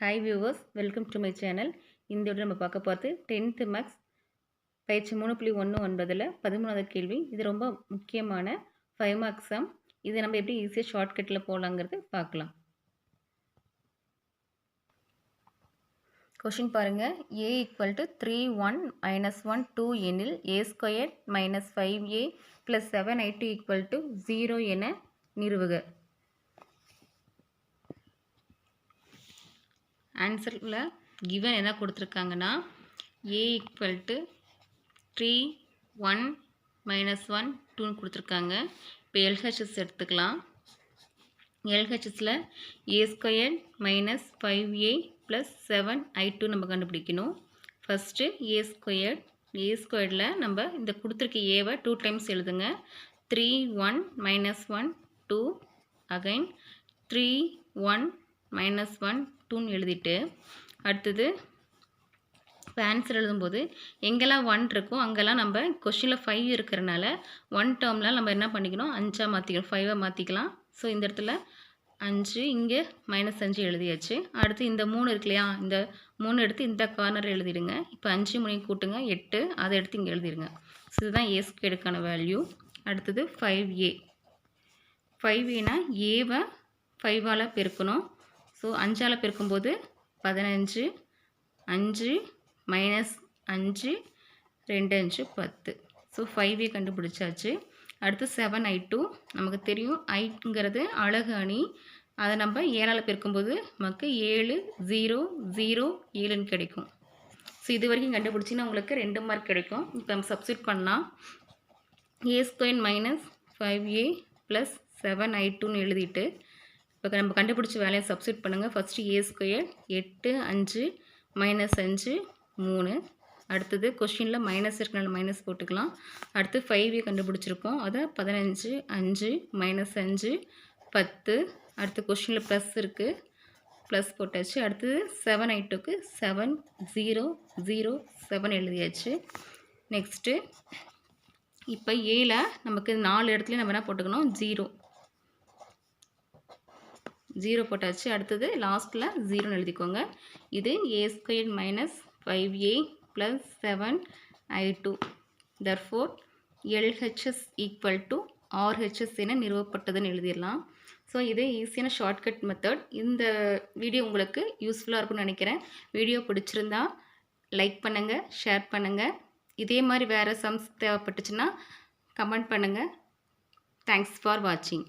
Hi viewers welcome to my channel இந்த விட நம்ம பார்க்க பார்த்து டென்த்து மேக்ஸ் பயிற்சி மூணு புள்ளி ஒன்று ஒன்பதில் பதிமூணாவது கேள்வி. இது ரொம்ப முக்கியமான ஃபைவ் மார்க்ஸ் தான் இதை நம்ம எப்படி ஈஸியாக ஷார்ட்கட்டில் போகலாங்கிறது பார்க்கலாம். கொஷின் பாருங்கள் A equal to three one minus one two எனில் A square minus five A plus seven I two equal to zero என நிறுவுக. ஆன்சரில் கிவன் என்ன கொடுத்துருக்காங்கன்னா A equal to three one minus one டூன்னு கொடுத்துருக்காங்க. இப்போ எல்ஹெச்எஸ் எடுத்துக்கலாம். எல்ஹெச்எஸில் A square minus five A plus seven I two நம்ம கண்டுபிடிக்கணும். ஃபஸ்ட்டு ஏ ஸ்கொயர் ஏ ஸ்கொயர்டில் நம்ம இந்த கொடுத்துருக்க ஏவை டூ டைம்ஸ் எழுதுங்க. Three one minus one two again three one minus one டூன்னு எழுதிட்டு அடுத்தது இப்போ ஆன்சர் எழுதும்போது எங்கெல்லாம் ஒன் இருக்கோ அங்கெல்லாம் நம்ம கொஷினில் ஃபைவ் இருக்கிறனால ஒன் டேர்மில் நம்ம என்ன பண்ணிக்கணும்? அஞ்சாக மாற்றிக்கணும் ஃபைவாக மாற்றிக்கலாம் ஸோ இந்த இடத்துல அஞ்சு இங்கே மைனஸ் அஞ்சு எழுதியாச்சு. அடுத்து இந்த மூணு இருக்கு இல்லையா? இந்த மூணு எடுத்து இந்த கார்னர் எழுதிடுங்க. இப்போ அஞ்சு மணிக்கு கூட்டுங்க. எட்டு அதை எடுத்து இங்கே எழுதிடுங்க. ஸோ இதுதான் ஏ ஸ்கேடுக்கான வேல்யூ அடுத்தது ஃபைவ் ஏ ஃபைவ் ஏனால் ஏவை ஃபைவால் பெருக்கணும். ஸோ அஞ்சால் பெருக்கும்போது பதினஞ்சு அஞ்சு மைனஸ் அஞ்சு ரெண்டு அஞ்சு பத்து. ஸோ ஃபைவ் ஏ கண்டுபிடிச்சாச்சு. அடுத்து செவன் ஐ டூ நமக்கு தெரியும். ஐங்கிறது அழகு அணி. அதை நம்ம ஏழால் பெருக்கும்போது நமக்கு ஏழு ஜீரோ ஜீரோ ஏழுன்னு கிடைக்கும். ஸோ இது வரைக்கும் கண்டுபிடிச்சின்னா உங்களுக்கு ரெண்டு மார்க் கிடைக்கும். இப்போ நம்ம சப்ஸ்டியூட் பண்ணால் A square minus five A plus seven I டூன்னு எழுதிட்டு இப்போ நம்ம கண்டுபிடிச்ச வேலையை சப்ஸ்டியூட் பண்ணுங்கள் ஃபஸ்ட்டு ஏ ஸ்கொயர் எட்டு அஞ்சு மைனஸ் அஞ்சு மூணு. அடுத்தது கொஷினில் மைனஸ் இருக்கனால மைனஸ் போட்டுக்கலாம். அடுத்து ஃபைவ் ஏ கண்டுபிடிச்சிருக்கோம். அதை பதினஞ்சு அஞ்சு மைனஸ் அஞ்சு பத்து. அடுத்து கொஷினில் ப்ளஸ் இருக்குது ப்ளஸ் போட்டாச்சு. அடுத்தது செவன் ஐட்டுக்கு செவன் ஜீரோ ஜீரோ செவன் எழுதியாச்சு. நெக்ஸ்ட்டு இப்போ ஏல நமக்கு நாலு இடத்துலையும் நம்ம என்ன போட்டுக்கணும்? ஜீரோ ஜீரோ போட்டாச்சு. அடுத்தது லாஸ்ட்டில் ஜீரோன்னு எழுதிக்கோங்க. இது A square minus five A plus seven I two therefore LHS equal to RHS என நிறுவப்பட்டதுன்னு எழுதிடலாம். ஸோ இது ஈஸியான ஷார்ட்கட் மெத்தட் இந்த வீடியோ உங்களுக்கு யூஸ்ஃபுல்லாக இருக்கும்னு நினைக்கிறேன். வீடியோ பிடிச்சிருந்தா லைக் பண்ணுங்கள் ஷேர் பண்ணுங்கள் இதே மாதிரி வேறு சம்ஸ் தேவைப்பட்டுச்சுன்னா கமெண்ட் பண்ணுங்கள் தேங்க்ஸ் ஃபார் வாட்சிங்